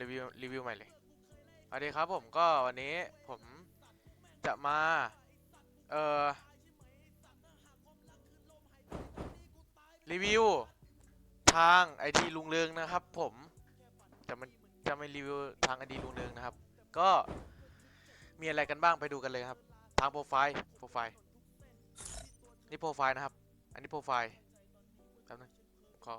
รีวิวรีวิวใหม่เลยสวัสดีครับผมก็วันนี้ผมจะมา เอ่อ รีวิว ทางไอดีลุงเรืองนะครับ ผมจะมันจะไม่รีวิวทางไอดีลุงเรืองนะครับ ก็มีอะไรกันบ้างไปดูกันเลยครับ ทางโปรไฟล์โปรไฟล์นี่โปรไฟล์นะครับ อันนี้โปรไฟล์แป๊บนึงขอ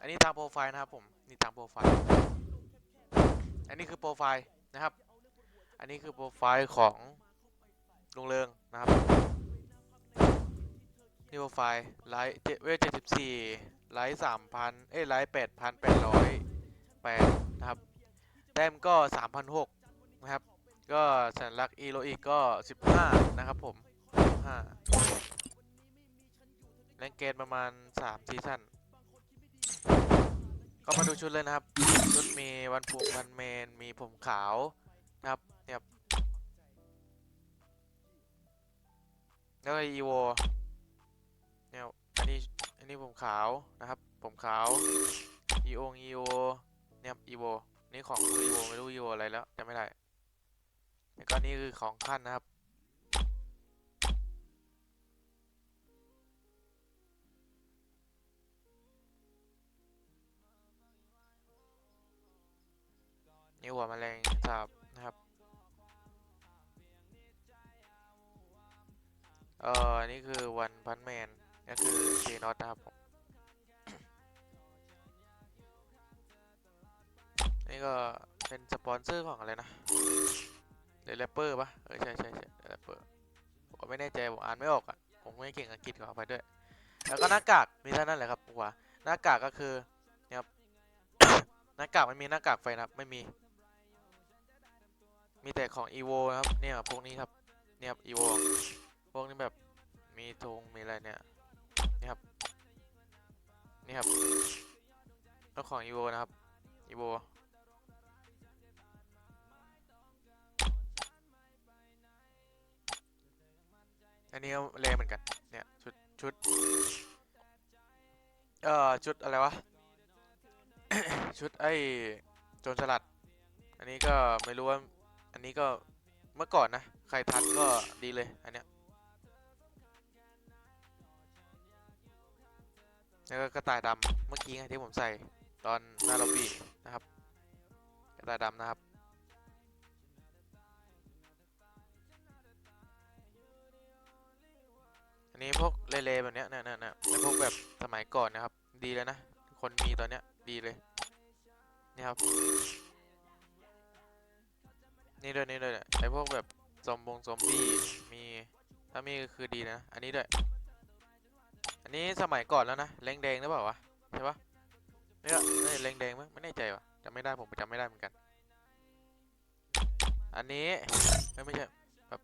อันนี้ทางโปรไฟล์นะครับผมนี่ทางโปรไฟล์ อันนี้คือโปรไฟล์นะครับ อันนี้คือโปรไฟล์ของลุงเรืองนะครับนี่โปรไฟล์ไลท์เจเวทเจ็ดสิบสี่ไลท์สามพันเอ้ยไลท์แปดพันแปดร้อยแปดนะครับ แต้มก็สามพันหกนะครับ ก็สัญลักษณ์อีโรอีกก็สิบห้านะครับผมสิบห้าแรงเกณฑ์ประมาณสามซีซั่น ก็มาดูชุดเลยนะครับ ชุดมีวันพุงวันเมน มีผมขาวนะครับเนี่ยแล้วก็อีโวเนี่ยอันนี้อันนี้ผมขาวนะครับ ผมขาวอีโองอีโวเนี่ยอีโวนี่ของอีโวไม่รู้อีโวอะไรแล้วจำไม่ได้แล้วก็นี่คือของขั้นนะครับ นี่หัวแมลงสาบนะครับ เอ่อ นี่คือวันพันแมนก็คือเจนอตนะครับผมนี่ก็เป็นสปอนเซอร์ของอะไรนะเดลเปอร์ปะเออใช่ใช่ใช่เดลเปอร์ผมไม่แน่ใจผมอ่านไม่ออกอะ ผมไม่เก่งอังกฤษขอไปด้วย แล้วก็หน้ากากมีเท่านั้นแหละครับหัวหน้ากากก็คือเนี่ยครับหน้ากากไม่มีหน้ากากไฟนะครับไม่มี มีแต่ของ evo นะครับเนี่ยพวกนี้ครับเนี่ยครับ evo พวกนี้แบบมีธงมีอะไรเนี่ยนี่ครับนี่ครับแล้วของ evo นะครับ evo อันนี้ก็เลเหมือนกัน เนี่ย ชุด ชุด เอ่อ ชุดอะไรวะ ชุดไอ้โจรสลัด อันนี้ก็ไม่รู้ว่า อันนี้ก็เมื่อก่อนนะ ใครทันก็ดีเลย อันเนี้ยแล้วก็กระต่ายดำเมื่อกี้ไงที่ผมใส่ตอนหน้าล็อบบี้นะครับ กระต่ายดำนะครับ อันนี้พวกเล่ๆแบบเนี้ยเนี่ยเนี่ยเนี่ยแต่พวกแบบสมัยก่อนนะครับ ดีเลยนะ คนมีตอนเนี้ยดีเลย นี่ครับ นี่ด้วยนี่ด้วยเนี่ยไอพวกแบบซอมบงซอมบี้มีถ้ามีคือดีนะ อันนี้ด้วย อันนี้สมัยก่อนแล้วนะแรงแดงหรือเปล่าวะใช่ปะเนี่ยนี่แรงแดงมั้งไม่แน่ใจวะจำไม่ได้ผมจำไม่ได้เหมือนกัน อันนี้ไม่ไม่ใช่แบบ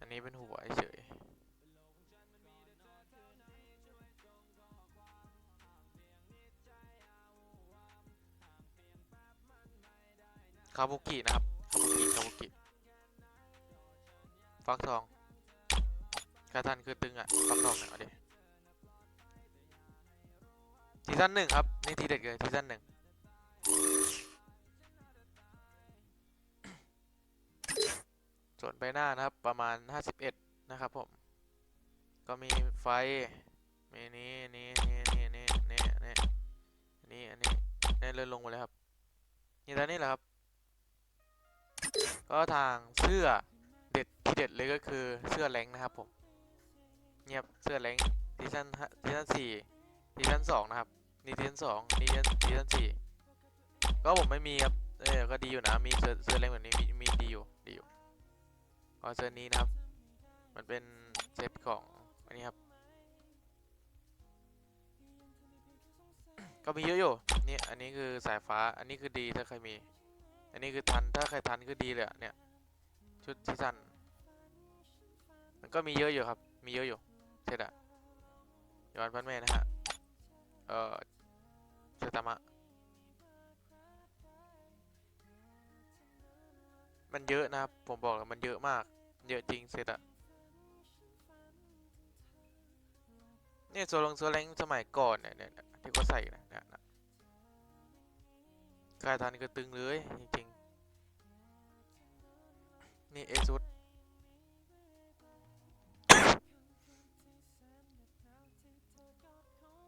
อันนี้เป็นหัวเฉย คาบุกินะครับคาบุกิคาบุกิฟักทองคาทันคือตึงอะฟักทองเนี่ยเอาดิซีซั่นหนึ่งครับ นี่ทีเด็ดเลยซีซั่นหนึ่งส่วนใบหน้านะครับ ประมาณ 51 นะครับผม ก็มีไฟ มีนี้นี้นี้นี้นี้นี้นี้นี่อันนี้นี่เลื่อนลงมาเลยครับนี่ตอนนี้แหละครับ ก็ทางเสื้อเด็ดที่เด็ดเลยก็คือเสื้อแรงนะครับผมเงียบเสื้อแรงซีซั่นซีซั่นสี่ซีซั่นสองนะครับนี่ซีซั่นสองนี่ซีซั่นซีซั่นสี่ก็ผมไม่มีครับเออก็ดีอยู่นะมีเสื้อเสื้อแรงแบบนี้มีมีดีอยู่ดีอยู่ก็เสื้อนี้นะครับ มันเป็นเซตของอันนี้ครับก็มีเยอะอยู่นี่อันนี้คือสายฟ้าอันนี้คือดีถ้าใครมี อันนี้คือทันถ้าใครทันคือดีเลยอะเนี่ย ชุดซีซัน มันก็มีเยอะอยู่ครับ มีเยอะอยู่เซตอะย้อนพันแม่นะฮะ เอ่อเซตามะ มันเยอะนะครับ ผมบอกเลยมันเยอะมาก เยอะจริงเซตอะเนี่ยโซลงโซแรงสมัยก่อนเนี่ยเนี่ยที่เขาใส่นะเนี่ยนะกายทันก็ตึงเลยจริง นี่เอซุด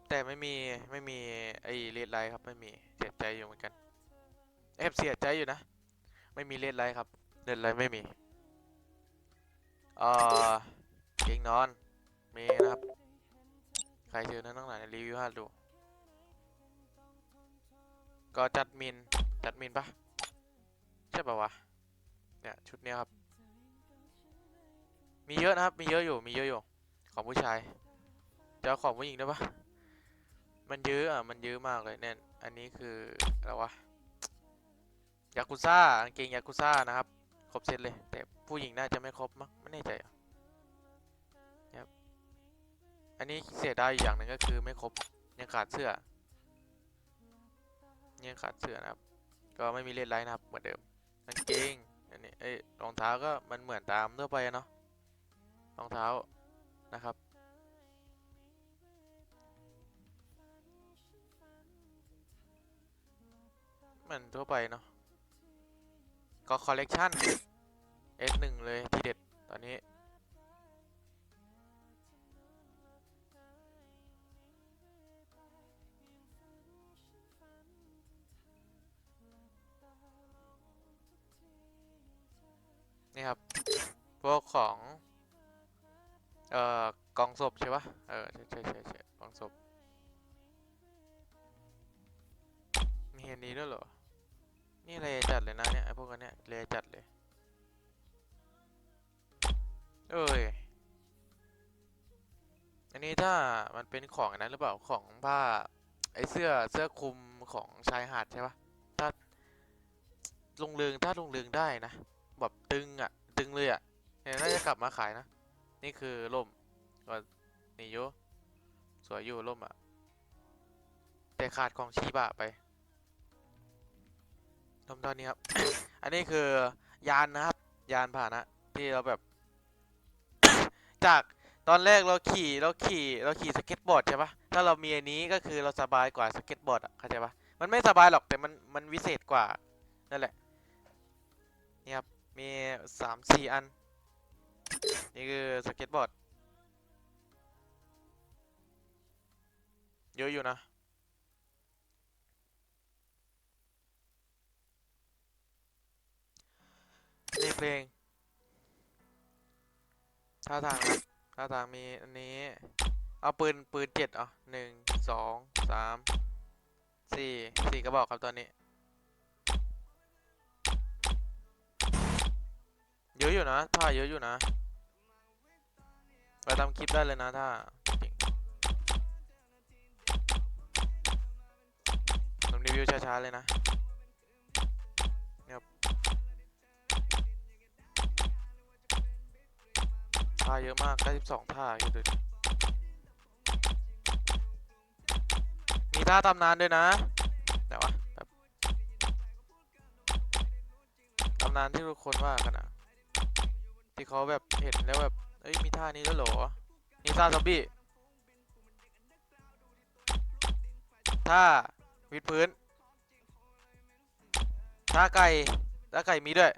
แต่ไม่มีไม่มีไอ้เลดไลท์ครับไม่มีเสียใจอยู่เหมือนกันแอบเสียใจอยู่นะ ไม่มีเลดไลท์ครับเลดไลท์ไม่มีเอ่อเกงนอนมีนะครับ ใครเจอนั้นต้องไหนรีวิวให้ดู ก็จัดมินจัดมินปะใช่ปะวะเนี่ยชุดนี้ครับ มีเยอะนะครับ มีเยอะอยู่ มีเยอะอยู่ ของผู้ชายจะของผู้หญิงได้ปะมันเยอะอะ มันเยอะมากเลยเนี่ย อันนี้คืออะไรวะ ยากุซ่ากางเกงยากุซ่านะครับ ครบเซตเลย แต่ผู้หญิงน่าจะไม่ครบมั้ง ไม่แน่ใจอะครับ อันนี้เสียดายอย่างหนึ่งก็คือไม่ครบ ยังขาดเสื้อ ยังขาดเสื้อนะครับ ก็ไม่มีเลนไลน์นะครับเหมือนเดิมกางเกง อันนี้ เอ้ย รองเท้าก็มันเหมือนตามทั่วไปเนาะ รองเท้านะครับเหมือนทั่วไปเนาะก็คอลเลกชัน S1 เลยทีเด็ดตอนนี้ นี่ครับ พวกของ เอ่อกองศพใช่ปะเออใช่ใช่ใช่ใช่กองศพมีอันนี้ด้วยเหรอ นี่เลยจัดเลยนะเนี่ยไอพวกนเนี้ยเลยจัดเลย เอ้ย อันนี้ถ้ามันเป็นของนนั้นหรือเปล่าของผ้าไอเสื้อเสื้อคลุมของชายหาดใช่ปะถ้าลงเรืองถ้าลงเรืองได้นะ แบบตึงอะ ตึงเลยอะเนี่ยน่าจะกลับมาขายนะ นี่คือร่มก็นี่โยสวยอยู่ร่มอะ แต่ขาดของชีบะไปร่มตอนนี้ครับ อันนี้คือยานนะครับ ยานพานะ ที่เราแบบ จากตอนแรกเราขี่เราขี่เราขี่สเก็ตบอร์ดใช่ปะถ้าเรามีอันนี้ก็คือเราสบายกว่าสเก็ตบอร์ดอะเข้าใจปะมันไม่สบายหรอกแต่มันมันวิเศษกว่านั่นแหละนี่ครับมีสามสี่อัน นี่คือสเก็ตบอร์ด เยอะอยู่นะนี่เพลงท่าทางท่าทางมีอันนี้ เอาปืนปืนเจ็ดอะหนึ่งสองสามสี่สี่กระบอกครับตอนนี้ เยอะอยู่นะท่าเยอะอยู่นะ ไปทำคลิปได้เลยนะถ้าจริงผมรีวิวช้าๆเลยนะเนี่ยท่าเยอะมาก92ท่าอยู่ดูมีท่าตำนานด้วยนะแต่ว่าตำนานที่ทุกคนว่ากันอะที่เขาแบบเห็นแล้วแบบ อ้ยมีท่านี้แล้วเหรอนี่ท่าซอมบี้ท่าวิดพื้นท่าไก่ท่าไก่มีด้วย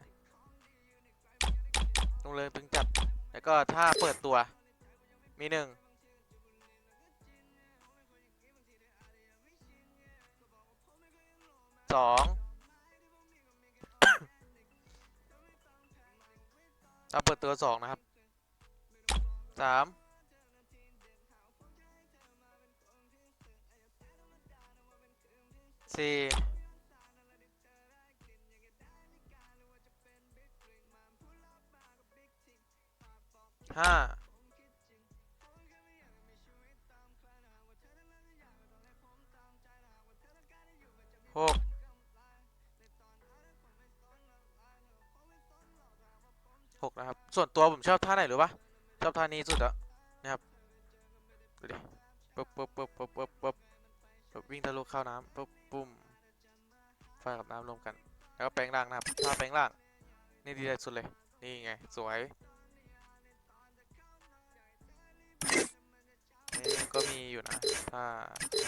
ลงเลยตึงจัดแล้วก็ท่าเปิดตัว มีหนึ่งสองท่าเปิดตัวสองนะครับ สามสี่ห้าหกหกนะครับ ส่วนตัวผมชอบท่าไหนหรือปะ ชอบท่านี้สุดอะนะครับดูดิปึ๊บปึ๊บปึ๊บปึ๊บปึ๊บปึ๊บปึ๊บวิ่งทะลุเข้าน้ำปึ๊บปุ้มไฟกับน้ำรวมกัน แล้วก็แปลงร่างนะครับท่าแปลงร่าง นี่ดีที่สุดเลย นี่ไง สวยก็มีอยู่นะถ้า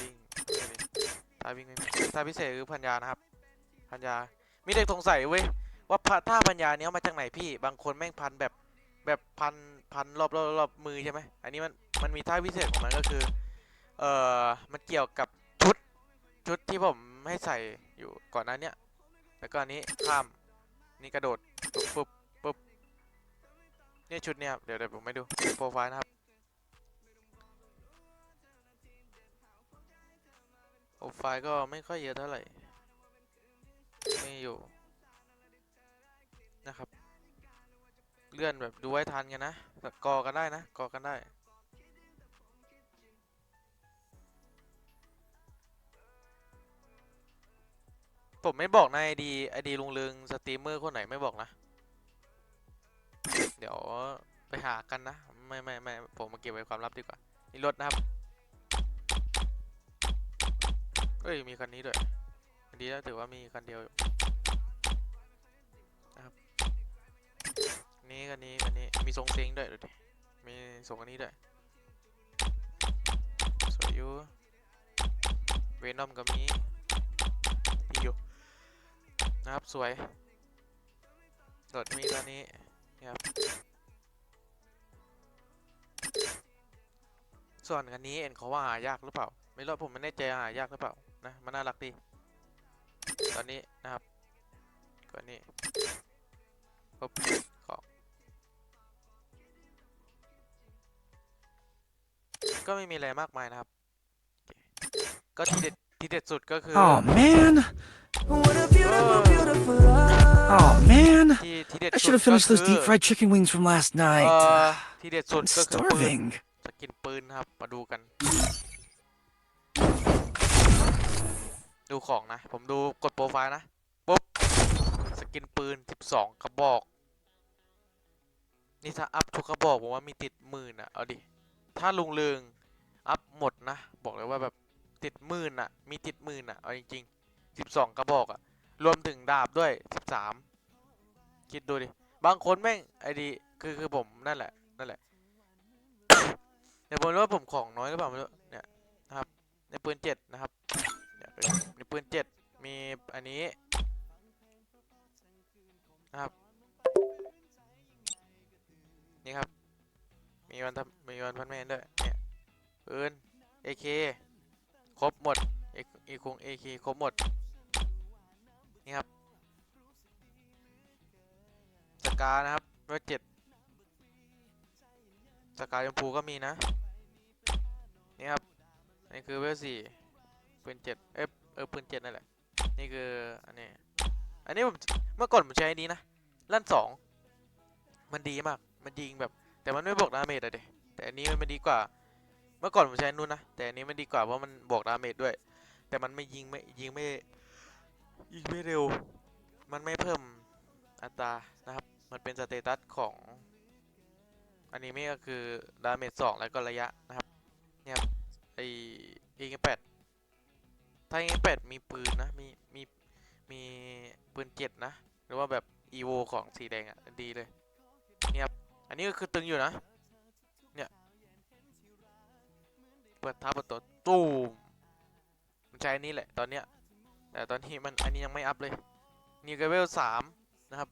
วิ่งถ้าวิ่งไม่มีถ้าพิเศษคือพันยานะครับ พันยามีเด็กสงสัยเว้ยว่าพระท่าพันยาเนี้ยมาจากไหนพี่ บางคนแม่งพันแบบแบบพัน พันรอบรอบรอบมือใช่ไหมอันนี้มันมันมีท่าพิเศษของมันก็คือ เอ่อมันเกี่ยวกับชุดชุดที่ผมให้ใส่อยู่ก่อนหน้าเนี้ยแล้วก็อันนี้ข้ามนี่กระโดดปุ๊บปุ๊บปุ๊บนี่ชุดเนี้ยครับเดี๋ยวเดี๋ยวผมไม่ดูโปรไฟล์นะครับโปรไฟล์ก็ไม่ค่อยเยอะเท่าไหร่ไม่อยู่ เลื่อนแบบดูไว้ทันกันนะแต่กอกันได้นะกอกันได้ผมไม่บอกนไอดีไอดีลุงลึงสตรีมเมอร์คนไหนไม่บอกนะ เดี๋ยวไปหากันนะ ไม่ไม่ไม่ผมมาเก็บไว้ความลับดีกว่า นี่รถนะครับ เอ้ย มีคันนี้ด้วยดีแล้วถือว่ามีคันเดียวอยู่ คันนี้คันนี้มีทรงเซ็งด้วยดูดิมีทรงอันนี้ด้วยสวยอยู่เวนอมก็มีดีอยู่นะครับสวยรถมีตัวนี้นี่ครับส่วนคันนี้เอ็นเขาว่าหายากหรือเปล่า ไม่รู้ผมไม่แน่ใจหายากหรือเปล่านะมันน่ารักดีตอนนี้นะครับก่อนนี้ปุ๊บ ก็ไม่มีอะไรมากมายนะครับโอเคก็ที่เด็ดที่เด็ดสุดก็คือ Oh man. What a beautiful, beautiful life. Oh man. ที่ที่เด็ด I สุ should ด have finished ก็ those คือ deep fried chicken wings from last เอ่ night. อที่เด็ดสุด I'm ก็คือปืน starving. สกินปืนนะครับ มาดูกัน ดูของนะ ผมดูกดโปรไฟล์นะ ปุ๊บ สกินปืน 12 กระบอก นี่ถ้าอัพทุกกระบอก ผมว่ามีติดหมื่นอะเอาดิ ถ้าลุงเลืองอัพหมดนะ บอกเลยว่าแบบติดหมื่นอะมีติดหมื่นอะเอาจริงๆ12กระบอกอะรวมถึงดาบด้วย13คิดดูดิ บางคนแม่งไอดีคือคือผมนั่นแหละ นั่นแหละแต่ผมรู้ว่าผมของน้อยหรือเปล่าไม่รู้เนี่ยนะครับ ในปืนเจ็ดนะครับเนี่ยในปืนเจ็ดมีอันนี้นะครับ วันทำมีวันพันแมนด้วยเนี่ยปืน AK ครบหมดเอกคง AK ครบหมดนี่ครับสกานะครับเวทเจ็ดสกาชมพูก็มีนะนี่ครับนี่คือเวลสี่ปืนเจ็ดเอยเออปืนเจ็ดนั่นแหละนี่คืออันนี้อันนี้ผมเมื่อก่อนผมใช้อันนี้นะลั่นสองมันดีมากมันยิงแบบ แต่มันไม่บอกดาเมจอะเดแต่อันนี้มันดีกว่า เมื่อก่อนผมใช้นู่นนะแต่อันนี้มันดีกว่าเพราะมันบอกดาเมจด้วย แต่มันไม่ยิงไม่ยิงไม่ยิงไม่เร็ว มันไม่เพิ่มอัตรานะครับ มันเป็นสเตตัสของอันนี้ไม่ก็คือดาเมจสองแล้วก็ระยะนะครับเนี่ยครับไอเอแปดถ้าเอแปดมีปืนนะมีมีมีปืนเจ็ดนะ หรือว่าแบบอีโวของสีแดงอะดีเลยเนี่ยครับ อันนี้ก็คือตึงอยู่นะ เนี่ย เปิดทับเปิดตัวตูมมันใช้อันนี้แหละตอนเนี้ย แต่ตอนนี้มันอันนี้ยังไม่อัพเลย นี่ก็เวลสามนะครับ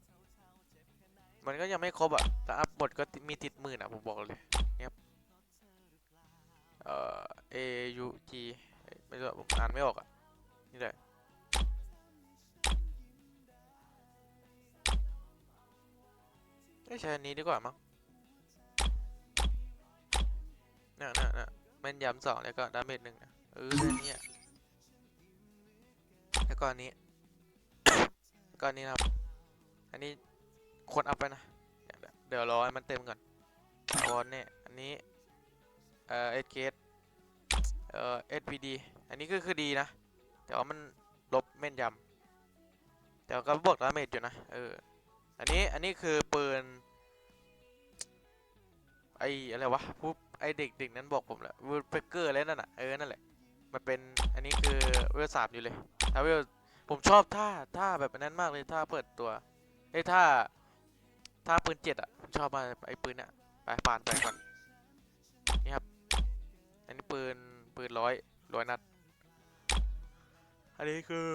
มันก็ยังไม่ครบอะ แต่อัพหมดก็มีติดหมื่นอะผมบอกเลยเอ่อ A U G เอ้ยไม่รู้อะผมอ่านไม่ออกอะ นี่แหละใช้อันนี้ดีกว่ามั้ง นี่ยเนี่ยเนี่ยแม่นยำสองแล้วก็ดาเมจหนึ่งนะเอออันนี้อะแล้วก็อันนี้แล้วก็อันนี้นะครับ อันนี้ควรอัพไปนะ เดี๋ยวรอให้มันเต็มก่อนวอนเนี่ยอันนี้ เอ่อ SKS เกตเอ่อ SPD อันนี้ก็คือดีนะ แต่ว่ามันลบแม่นยำแต่ก็บอกดาเมจอยู่นะ เออ อันนี้ อันนี้คือปืนไออะไรวะผู้ ไอเด็กเด็กนั้นบอกผมแหละวูดเฟกเกอร์อะไรนั่นน่ะเออนั่นแหละมันเป็นอันนี้คือเวลสามอยู่เลยถ้าเวลผมชอบท่าท่าแบบนั้นมากเลยท่าเปิดตัวไอ้ท่าท่าปืนเจ็ดอะผมชอบมากไอ้ปืนเนี่ยไปผ่านไปก่อนนี่ครับอันนี้ปืนปืนร้อยร้อยนัดอันนี้คือ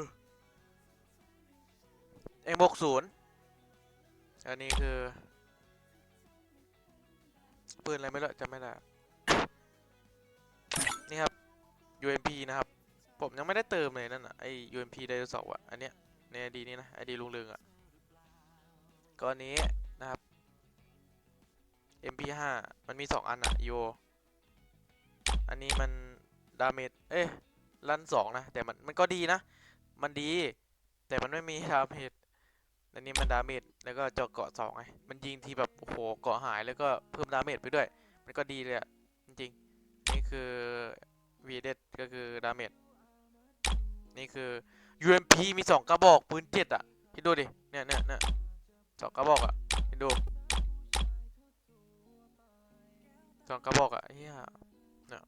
เอ็มหกศูนย์อันนี้คือปืนอะไรไม่รู้จำไม่ได้ UMP นะครับ ผมยังไม่ได้เติมเลยนั่นอะไอ UMP ไดโนเสาร์อะ อันเนี้ยในไอดีนี้นะไอดีลุงเรืองอะก็อันนี้นะครับ MP5 มันมี 2 อันอะ EO อันนี้มันดาเมจเอ้ยลั่นสองนะ แต่มันมันก็ดีนะ มันดี แต่มันไม่มีดาเมจอันนี้มันดาเมจแล้วก็เจาะเกาะสองไงมันยิงทีแบบโอ้โหเกาะหายแล้วก็เพิ่มดาเมจไปด้วย มันก็ดีเลยอะจริงๆนี่คือ v d ก็คือดาเมจนี่คือ UMP มีสองกระบอกปืนเจ็ดอะคิดดูดิเนี่ยเนี่ยเนี่ยสองกระบอกอะคิดดูสองกระบอกอะเฮียเนี่ย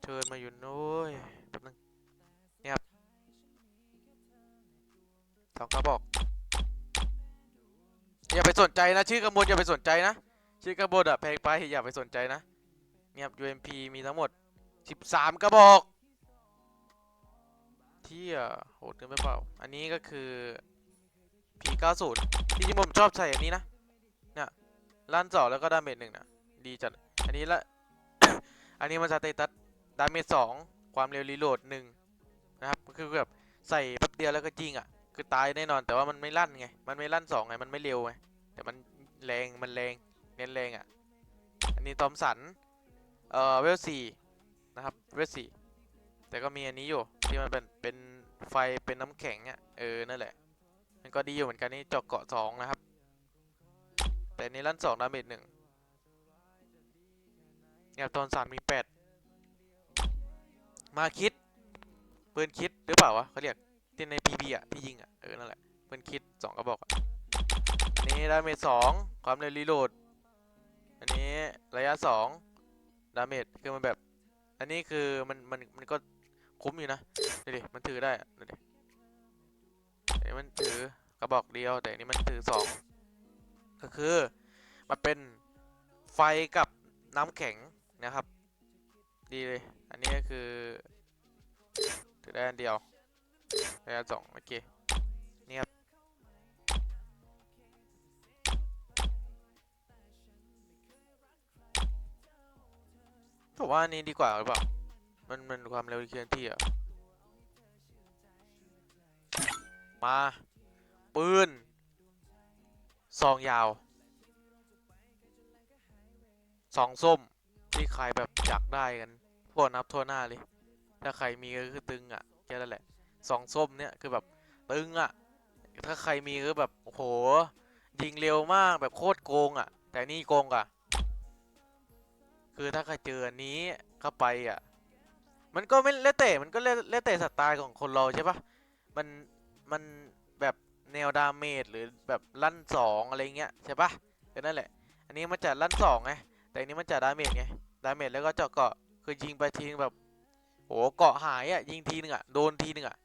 เชิญมาอยู่นู้ยแป๊บนึงเนี่ยครับสองกระบอกอย่าไปสนใจนะชื่อกระบวนอย่าไปสนใจนะชื่อกระบวนอะแพงไปอย่าไปสนใจนะเนี่ยครับ UMP มีทั้งหมด 13กระบอกที่อะโหดเกินไปเปล่า อันนี้ก็คือ P90 ที่จริงผมชอบใส่อันนี้นะ เนี่ยลั่นสองแล้วก็ดาเมจหนึ่งนะดีจัด อันนี้ละ อันนี้มันสเตตัสดาเมจสองความเร็วรีโหลดหนึ่งนะครับก็คือแบบใส่แป๊บเดียวแล้วก็จริงอะ คือตายแน่นอนแต่ว่ามันไม่ลั่นไง มันไม่ลั่นสองไง มันไม่เร็วไง แต่มันแรง มันแรง เน้นแรงอะ อันนี้ตอมสัน เอ่อ เวลสี่ นะครับเวลสี่แต่ก็มีอันนี้อยู่ที่มันเป็นเป็นไฟเป็นน้ำแข็งอะเออนั่นแหละ มันก็ดีอยู่เหมือนกันนี่เจาะเกาะสองนะครับ แต่อันนี้ลั่นสองดาเมจหนึ่งเนี่ยตอนสามมีแปดมาคิดปืนคิดหรือเปล่าวะเขาเรียกที่ในพีบีอะที่ยิงอะเออนั่นแหละปืนคิดสองกระบอกอะนนี้ดาเมจสองความเร็วรีโหลดอันนี้ระยะสองดาเมจคือมันแบบ อันนี้คือมันมันมันก็คุ้มอยู่นะดูดิมันถือได้ดูดิอันนี้มันถือกระบอกเดียว แต่อันนี้มันถือสองก็คือมันเป็นไฟกับน้ำแข็งนะครับ ดีเลย อันนี้ก็คือถือได้อันเดียวระยะสองโอเคนี่ครับ ผมว่าอันนี้ดีกว่าหรือเปล่า มันมันความเร็วเคลื่อนที่อะ มา ปืน ซองยาวสองส้ม ที่ใครแบบอยากได้กันพวกนับทั่วหน้าเลย ถ้าใครมีก็คือตึงอะแค่นั้นแหละสองส้มเนี่ยคือแบบตึงอะ ถ้าใครมีก็แบบโห ยิงเร็วมากแบบโคตรโกงอะ แต่นี่โกงอะ คือถ้าใครเจออันนี้เข้าไปอะ มันก็ไม่แล้วแต่มันก็แล้วแล้วแต่สไตล์ของคนเราใช่ปะมันมันแบบแนวดาเมจหรือแบบลั่นสองอะไรเงี้ยใช่ปะก็นั่นแหละ อันนี้มันจะลั่นสองไงแต่อันนี้มันจะดาเมจไงดาเมจแล้วก็เจาะเกาะคือยิงไปทีนึงแบบโหเกาะหายอะยิงทีนึงอะโดนทีนึงอะ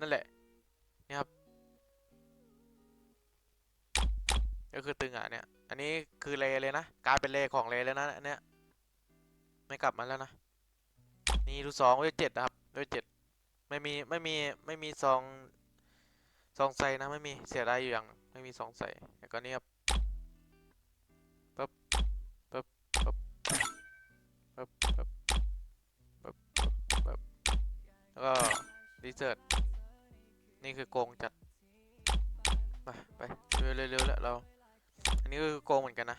นั่นแหละนี่ครับก็คือตึงอะเนี่ย อันนี้คือเลเลยนะกลายเป็นเลของเลแล้วนะอันเนี้ย ไม่กลับมาแล้วนะ นี่ดูสองเวทเจ็ดนะครับเวทเจ็ดไม่มีไม่มีไม่มีซองซองใส่นะไม่มีเสียดายอยู่อย่างไม่มีซองใส่แต่ก็นี่ครับปั๊บปั๊บปั๊บปั๊บปั๊บปั๊บปั๊บแล้วก็รีเซิร์ตนี่คือโกงจัดมาไปเร็วๆแล้วเรา อันนี้คือโกงเหมือนกันนะ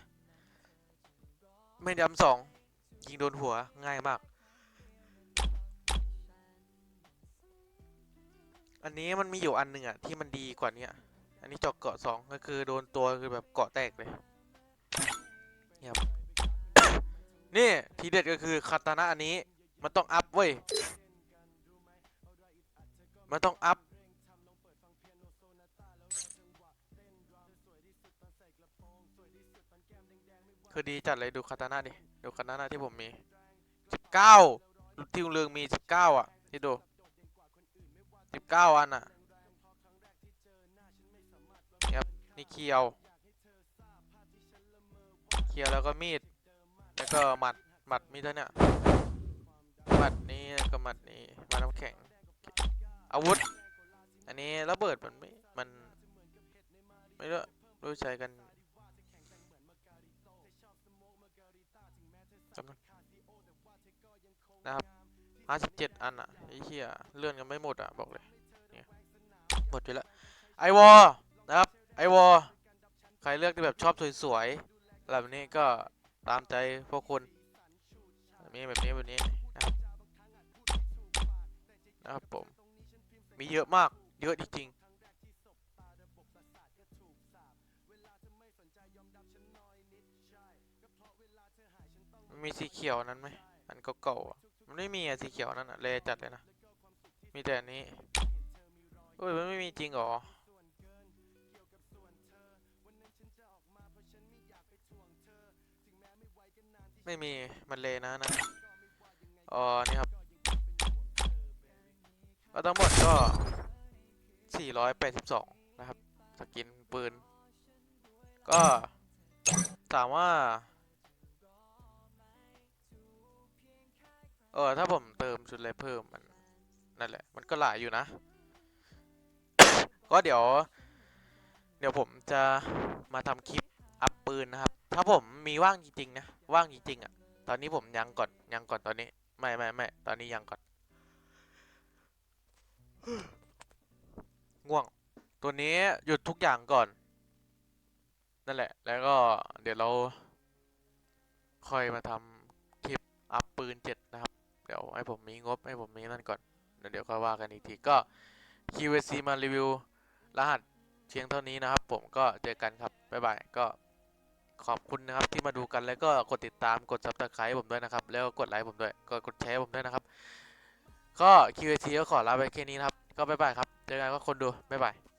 ไม่ย้ำสอง ยิงโดนหัวง่ายมาก อันนี้มันมีอยู่อันหนึ่งอะที่มันดีกว่านี้อะอันนี้จาะเกาะสองก็คือโดนตัวคือแบบเกาะแตกเลยเนี่ยนี่ทีเด็ดก็คือคาตานะอันนี้มันต้องอัพเว้ย มันต้องอัพคือดีจัดเลยดูคาตานะดิ ดูคาตานะที่ผมมีสิบเก้าที่ลุงเรืองมีสิบเก้าอะที่ดูสิบเก้าอันอะครับนี่เคียวเคียวแล้วก็มีด แล้วก็หมัดหมัดมีเท่าเนี้ยหมัดนี้แล้วก็หมัดนี้หมาน้ำแข็งอาวุธ อันนี้ระเบิดมันไม่มันไม่รู้รู้ใช้กัน นะครับห้าสิบเจ็ดอันอะไอ้เหี้ยเลื่อนกันไม่หมดอะบอกเลยเนี่ยหมดไปแล้วไอวอนะครับไอวอใครเลือกที่แบบชอบสวยๆแบบนี้ก็ตามใจพวกคุณแบบนี้แบบนี้แบบนี้นะครับนะครับผมมีเยอะมากเยอะจริงๆมีสีเขียวนั้นไหมอันเก่าๆอะ มันไม่มีอะสีเขียวนั่นอะเลจัดเลยนะ มีแต่อันนี้เอ้ยมันไม่มีจริงเหรอไม่มี มันเลนะนะอ๋อนี่ครับก็ทั้งหมดก็ 482 นะครับ สกินปืน ก็ถามว่า เออ ถ้าผมเติมชุดอะไรเพิ่มมันนั่นแหละ มันก็หลายอยู่นะ ก็เดี๋ยว เดี๋ยวผมจะมาทำคลิปอัพปืนนะครับ ถ้าผมมีว่างจริงๆนะ ว่างจริงๆอะ ตอนนี้ผมยังก่อนยังก่อนตอนนี้ ไม่ไม่ไม่ตอนนี้ยังก่อน ง่วง ตัวนี้หยุดทุกอย่างก่อน นั่นแหละ แล้วก็เดี๋ยวเราค่อยมาทำคลิปอัพปืนเจ็ดนะครับ เดี๋ยวให้ผมมีงบให้ผมมีนั่นก่อนแล้วเดี๋ยวค่อยว่ากันอีกทีก็ QSC มารีวิวรหัสเพียงเท่านี้นะครับ ผมก็เจอกันครับ บ๊ายบาย ก็ขอบคุณนะครับที่มาดูกันแล้วก็กดติดตามกด subscribe ผมด้วยนะครับ แล้วก็กดไลค์ผมด้วยก็กดแชร์ผมด้วยนะครับ ก็ QSC ก็ขอลาไปแค่นี้นะครับ ก็บ๊ายบายครับ เจอกันก็คนดู บ๊ายบาย